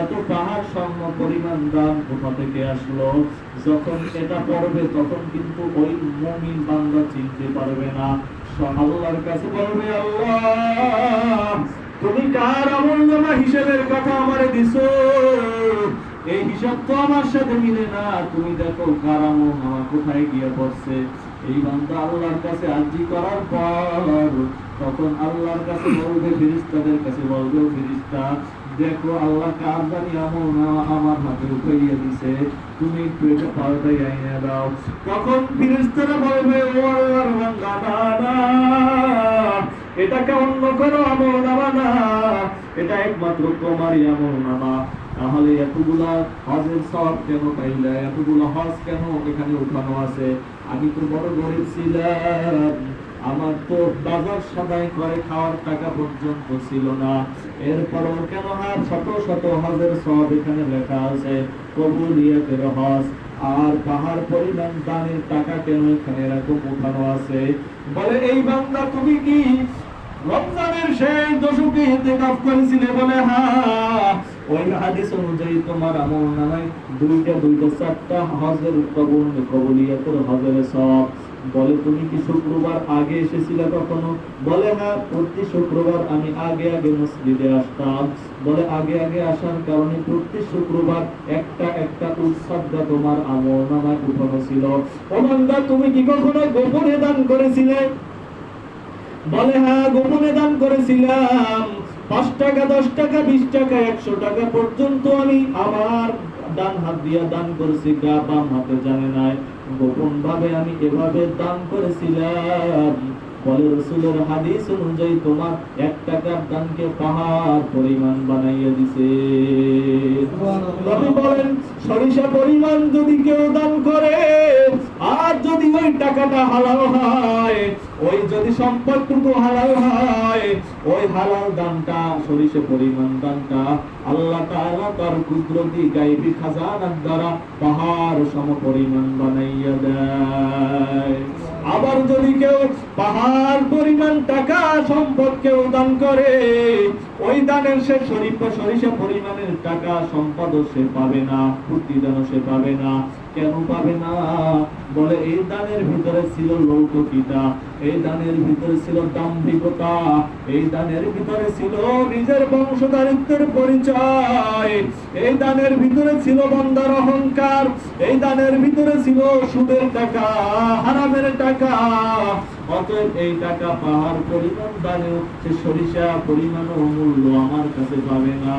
এত পাহাড় স্বর্ণ পরিমাণ দান কোথা থেকে আসলো? যখন এটা পড়বে, তখন কিন্তু ওই মুমিন বান্দা চিনতে পারবে না। আল্লাহর কাছে বলবে, আল্লাহ, তুমি কার আমল হিসেবের কথা আমারে দিছো? এই হিসাব তো আমার সাথে মিলে না। তুমি দেখো কার নামা কোথায় গিয়ে পড়ছে। এই বান্দা আল্লাহর কাছে আর্জি করার পর তখন আল্লাহর কাছে বলবে ফিরিস্তাদের কাছে বলবে ফিরিস্তা দেখো আল্লাহ কার জানি আমার হাতে উঠাইয়া দিছে। তুমি একটু এটা পাল্টাই আইনে দাও। তখন ফিরিস্তারা বলবে, ও আল্লাহর বান্দা এটাকে অন্য করো আমল নামা না। এটা একমাত্র তোমারই আমল নামা তাহলে এতগুলা হজের সব কেন পাইলে? এতগুলো হজ কেন এখানে উঠানো আছে? আমি তো বড় গরিব ছিলাম। আমার তো বাজার সদাই করে খাওয়ার টাকা পর্যন্ত ছিল না। এরপরও কেন আর শত শত হজের সব এখানে লেখা আছে? কবুলিয়াতের হজ। আর পাহাড় পরিমাণ দানের টাকা কেন এখানে এরকম উঠানো আছে? বলে, এই বান্দা, তুমি কি রমজানের শেষ দশকে ইন্তেকাফ করেছিলে বলে হ্যাঁ ওই হাদিস অনুযায়ী তোমার আমল নামায় দুইটা দুইটা, চারটা হজের কবুল, কবুলিয়াতের হজের সব। বলে, তুমি কি শুক্রবার আগে এসেছিলে কখনো? বলে হ্যাঁ প্রতি শুক্রবার আমি আগে আগে মসজিদে আসতাম। বলে, আগে আগে আসার কারণে প্রতি শুক্রবার একটা একটা উৎসবটা তোমার আমল নামায় উঠানো ছিল। ও তুমি কি কখনো গোপনে দান করেছিলে? বলে হ্যাঁ গোপনে দান করেছিলাম। পাঁচ টাকা দশ টাকা বিশ টাকা একশো টাকা পর্যন্ত আমি আমার ডান হাত দিয়া দান করেছি গা বাম হাতে জানে নাই। গোপন ভাবে আমি এভাবে দান করেছিলাম। বলে রসুলের হাদিস অনুযায়ী তোমার এক টাকার দানকে পাহাড় পরিমাণ বানাইয়া দিছে। নবী বলেন সরিষা পরিমাণ যদি কেউ দান করে আর যদি ওই টাকাটা হালাল হয় ওই যদি সম্পদটুকু হালাল হয়, ওই হালাল দানটা, সরিষে পরিমাণ দানটা আল্লাহ তার কুদরতি গাইবি খাজানার দ্বারা পাহাড় সম পরিমাণ বানাইয়া দেয়। আবার যদি কেউ পাহাড় পরিমাণ টাকা সম্পদ কেউ দান করে ওই দানের সে শরীফ সরিষা পরিমাণের টাকা, সম্পদও সে পাবে না, প্রতিদানও সে পাবে না। কেন পাবে না? বলে, এই দানের ভিতরে ছিল লৌকিতা এই দানের ভিতরে ছিল দাম্ভিকতা, এই দানের ভিতরে ছিল নিজের বংশধারিত্বের পরিচয়, এই দানের ভিতরে ছিল বন্দার অহংকার, এই দানের ভিতরে ছিল সুদের টাকা, হারামের টাকা অতএব এই টাকা পাহার পরিমাণ দানে সে সরিষা পরিমাণও মূল্য আমার কাছে পাবে না।